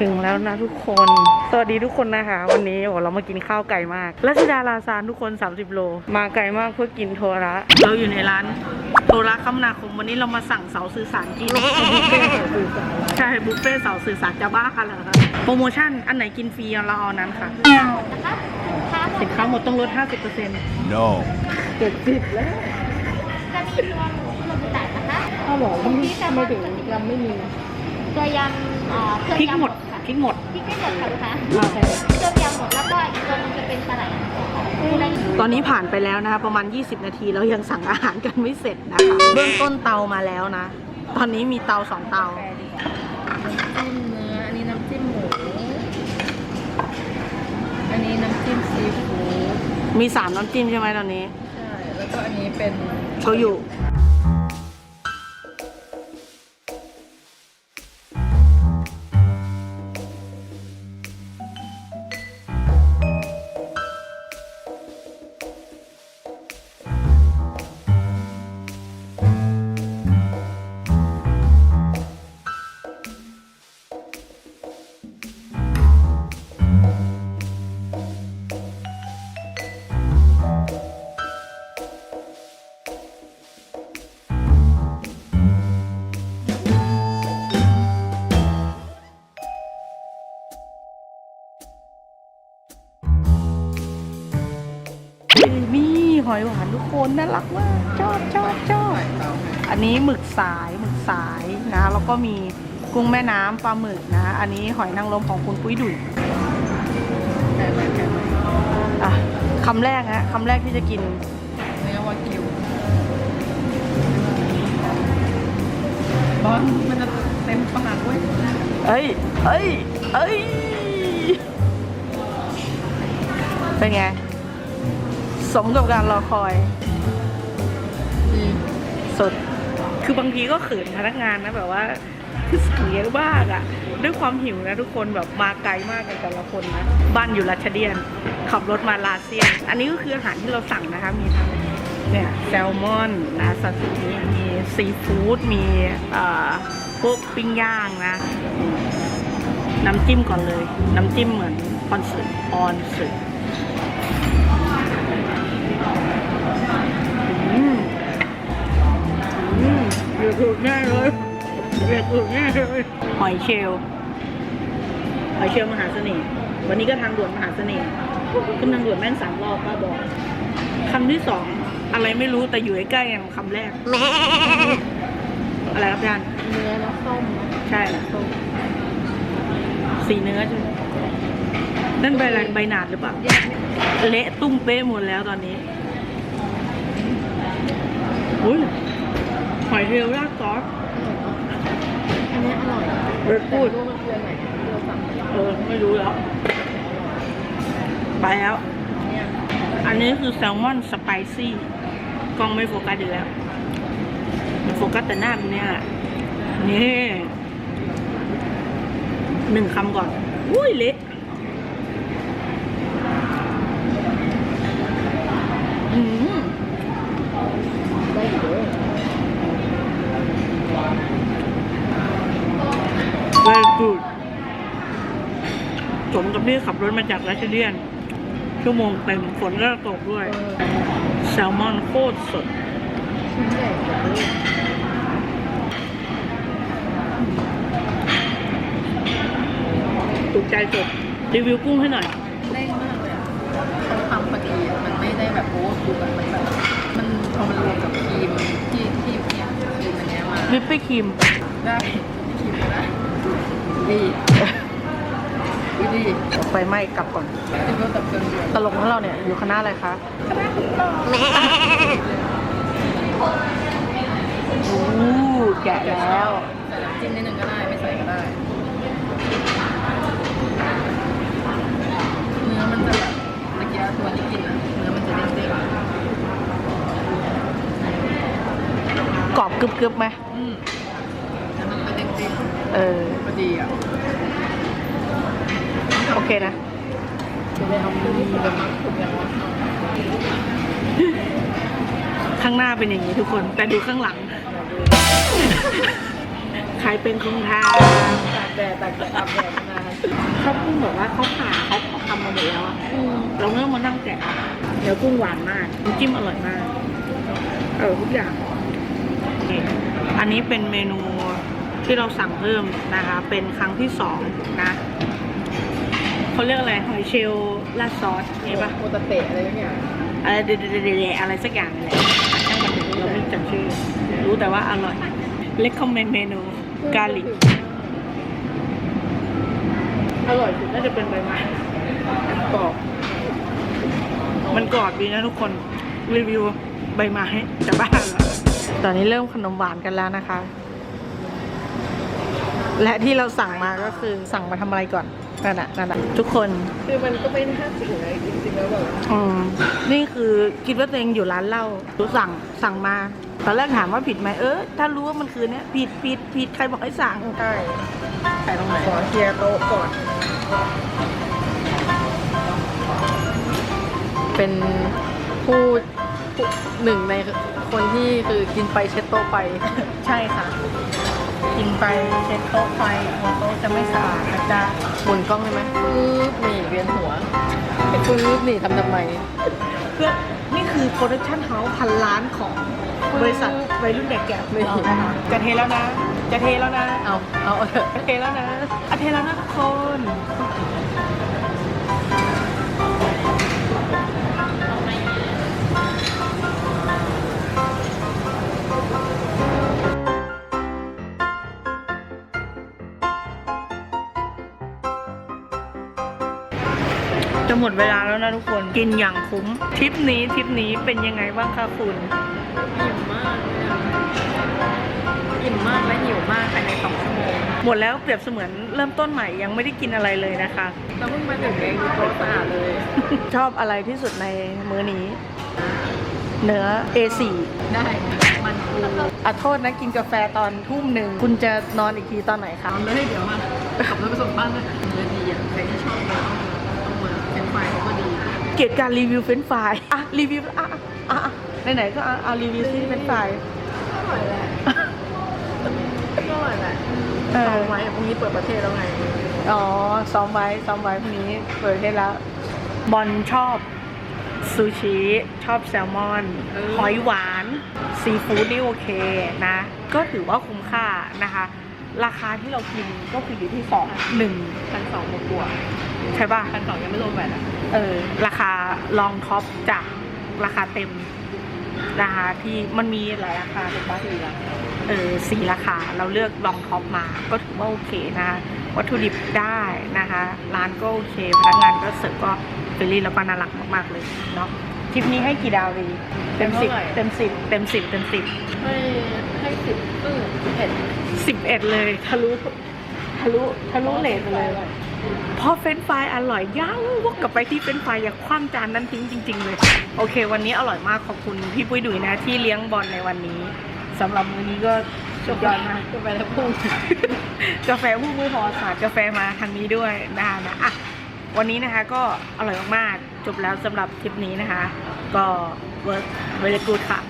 ถึงแล้วนะทุกคน สวัสดีทุกคนนะคะ วันนี้โอ้เรามากินข้าวไก่มากรัชดาลาซานทุกคน 30 โล มาไกลมากเพื่อกินโทระเราอยู่ในร้านโทระคมนาคมวันนี้เรามาสั่งเสาสื่อสารกินใช่บุฟเฟ่ต์เสาสื่อสารจะบ้าค่ะเหรอคะโปรโมชั่นอันไหนกินฟรีเราเอาอันนั้นค่ะสินค้าหมดต้องลด 50% No. เจ็ดสิบแล้วจะมีรวมรวมแต่นะคะเขาบอกว่าทำไมถึงยังไม่มีตัวยำเอ่อเครื่องพริกหมดยำค่ะพ ริกหมดพริกไม่หมดค่ะลูกค้าโอเคเครื่องยำหมดแล้วก็อีกตัวหนึงจะเป็นปลาไหลคืออะไรตอนนี้ผ่านไปแล้วนะคะ ประมาณ 20 นาทีแล้วยังสั่งอาหารกันไม่เสร็จนะคะเบื้องต้นเตามาแล้วนะ ตอนนี้มีเตาสองเตา น้ำจิ้มเนื้อ อันนี้น้ำจิ้มหมู อันนี้น้ำจิ้มซีฟู้ดมีสามน้ำจิ้มใช่ไหมตอนนี้ ใช่ แล้วก็อันนี้เป็นโชยุ อยหวานทุกคนน่ารักมากชอบชอบชอบอันนี้หมึกสายหมึกสายนะแล้วก็มีกุ้งแม่น้ำปลาหมึกนะอันนี้หอยนางรมของคุณปุ้ยดุยแกะเลยแกะเลยอะคำแรกฮะคำแรกที่จะกินเนื้อวากิวบอลมันจะเต็มปากเว้ยเอ้ยเอ้ยเอ้ยเป็นไง สมกับการรอคอยดีสด คือบางทีก็เขินพนักงานนะแบบว่าคือสั่งเยอะมากอะด้วยความหิวนะทุกคนแบบมาไกลมากกันแต่ละคนนะบ้านอยู่รัชเดียน ขับรถมาลาเซียน อันนี้ก็คืออาหารที่เราสั่งนะคะมีทั้งเนี่ยแซลมอนนะซาซิมิมีซีฟู้ดมีเอ่อพวกปิ้งย่างนะ น้ำจิ้มก่อนเลย น้ำจิ้มเหมือนออนสึออนสึ เดือดสุดแน่เลยเดือดสุดแน่เลยหอยเชลลหอยเชลลมหาเสน่ห์วันนี้ก็ทางด่วนมหาเสน่ห์ขึ้นทางด่วนแม่นสามรอบป้าบอกคำที่สองอะไรไม่รู้แต่อยู่ใกล้ๆอย่างคำแรก อะไรครับอาจารย์เนื้อแล้วส้มใช่ส้มสีเนื้อใช่ไหมนั่นใบอะไรใบหนาดหรือเปล่าเละตุ้มเป๊ะหมดแล้วตอนนี้อุ้ย หอยเชลล์ราดซอสอันนี้อร่อยเรดแต่พูดไม่รู้มันคืออันไหนที่เราสั่งเออไม่รู้แล้ว ไปแล้วเนี่ยอันนี้คือแซลมอนสไปซี่กล้องไม่โฟกัสอีกแล้ว มันโฟกัสแต่หน้ามันเนี่ยนี่หนึ่งคำก่อน อุ้ยเละอืม ได้อยู่ด้วย เวรกูดสม กับที่ขับรถมาจากรัชเดียน ชั่วโมงเต็มฝนก็ตกด้วยเออแซลมอนโคตรสดชิ้นใหญ่กว่าด้วยถูกใจสุดรีวิวกุ้งให้หน่อยเด้งมากเลยอะเขาทำพอดีอะมันไม่ได้แบบโอ้คุกอะมันแบบมันพอมันรวมกับครีมที่ที่เนี่ยครีมอันเนี้ยมาวิปปี้ครีมได้ครีมก็ได้ดี ดีดีไฟไหม้กลับก่อนที่เพิ่มกับเครื่องเดียวตลกของเราเนี่ยอยู่คณะอะไรคะอู้แกะแล้วใส่น้ำจิ้มนิดนึงก็ได้ไม่ใส่ก็ได้เนื้อมันจะแบบเมื่อกี้ตัวที่กินอะเนื้อมันจะเด้งกรอบกรึบๆไหมๆอืมแล้วมันก็เด้งเออๆพอดีอะโอเคนะข้างหน้าเป็นอย่างนี้ทุกคน แต่ดูข้างหลังใครเป็นคงทางแดดตากแดดตากแดดนานเขากุ้งแบบว่าเขาผ่าเขาทำมาหมดแล้วอะเราเริ่มมานั่งแกะเดี๋ยวกุ้งหวานมากน้ำจิ้มอร่อยมากอร่อยทุกอย่าง อันนี้เป็นเมนูที่เราสั่งเพิ่มนะคะ เป็นครั้งที่สองนะ เขาเรียกอะไรหอยเชลล์ราดซอสนี่ปะโอตาเตะอะไรอย่างเงี้ยอะไรเดๆๆๆอะไรสักอย่างนี่แหละช่างมันเถอะเราไม่จำชื่อ รู้แต่ว่าอร่อย เล c คอมเมนเมนูกาลิกอร่อยสุดน่าจะเป็นใบไม้กรอบมันกรอบดีนะทุกคนรีวิวใบไม้จากบ้านละตอนนี้เริ่มขนมหวานกันแล้วนะคะ และที่เราสั่งมาก็คือสั่งมาทำอะไรก่อน นั่นน่ะนั่นน่ะทุกคน คือมันก็ไม่น่าสิ่งเลยจริงๆแล้วแบบอืมนี่คือคิดว่าตัวเองอยู่ร้านเหล้ารู้สั่งสั่งมา ตอนแรกถามว่าผิดไหมเออถ้ารู้ว่ามันคือเนี้ยผิดผิดผิดใครบอกให้สั่งใช่ใส่ตรงไหนขอเคลียร์โต๊ะก่อน เป็นผู้ผู้หนึ่งในคนที่คือกินไปเช็ดโต๊ะไป ใช่ค่ะ กินไปเช็ดโต๊ะไปหัวโต๊ะจะไม่สะอาดนะ จ๊ะหมุนกล้องได้ไหมปึ๊บนี่เวียนหัวปึ๊ bb นี่ทำทำไม เพื่อนี่คือโปรดักชั่นเฮาส์พันล้านของบริษัทวัยรุ่นเด็กแก่ของเรานะคะจะเทแล้วนะ จะเทแล้วนะ เอา เอาเอาเถอะจะเทแล้วนะอะเทแล้วนะทุกคน จะหมดเวลาแล้วนะทุกคนกินอย่างคุ้มทริปนี้ทริปนี้เป็นยังไงบ้างคะคุณอิ่มมากเลยอะอิ่มมากและหิวมากภายในสองชั่วโมงหมดแล้วเปรียบเสมือนเริ่มต้นใหม่ยังไม่ได้กินอะไรเลยนะคะเราเพิ่งมาถึงเองโต๊ะสะอาดเลย ชอบอะไรที่สุดในมื้อนี้ เนื้อ A4 ได้มันปูอะโทษนะกินกาแฟตอนทุ่มหนึ่งคุณจะนอนอีกทีตอนไหนคะเอาเลยเดี๋ยวมาขับรถไปส่งบ้านเลยเนื้อดีอะใครที่ชอบเนื้อ ต้องมาเป็นไฟเขาก็ดี เกลียดการรีวิวเฟรนช์ฟรายอะรีวิวอะอะอะไหนๆก็เอาเอารีวิวซิเฟรนช์ฟรายอร่อยแหละก็อร่อยแหละเอต่ออไว้พรุ่งนี้เปิดประเทศแล้วไง อ๋อซ้อมไว้ซ้อมไว้พรุ่งนี้เปิดให้แล้ว บอลชอบซูชิชอบแซลมอนหอยหวาน ซีฟู้ดนี่โอเคนะ ก็ถือว่าคุ้มค่านะคะ ราคาที่เรากินก็คืออยู่ที่สองหนึ่ง พันสองบวก ใช่ป่ะพันสองยังไม่รวมแบตอะเออ ราคาลองท็อปจากราคาเต็มนะคะที่มันมีหลายราคาถูกปะสี่ละเออสี่ราคาเราเลือกลองท็อปมา ก็ถือว่าโอเคนะคะวัตถุดิบได้นะคะ ร้านก็โอเคพนักงานก็เสิร์ฟก็เฟรนลี่แล้วก็น่ารักมากๆเลยเนาะทริปนี้ให้กี่ดาวดีเต็มสิบเต็มสิบเต็มสิบเต็มสิบให้ให้สิบครึ่งเผ็ดสิบเอ็ดเลยทะลุทะลุทะลุเลทไปเลยเพราะเฟรนฟรายอร่อยยังวกกลับไปที่เฟรนฟรายอย่าคว่ำจานนั้นทิ้งจริง ๆ เลย โอเค วันนี้อร่อยมากขอบคุณพี่ปุ้ยดุยนะที่เลี้ยงบอลในวันนี้สำหรับมื้อนี้ก็สุดยอดมากก็ไปแล้วพุ่งกาแฟผู้มือพอสาดกาแฟมาทางนี้ด้วยนะคะนะอะวันนี้นะคะก็อร่อยมากๆจบแล้วสำหรับทริปนี้นะคะ ก็เวิร์กเวลกูดค่ะ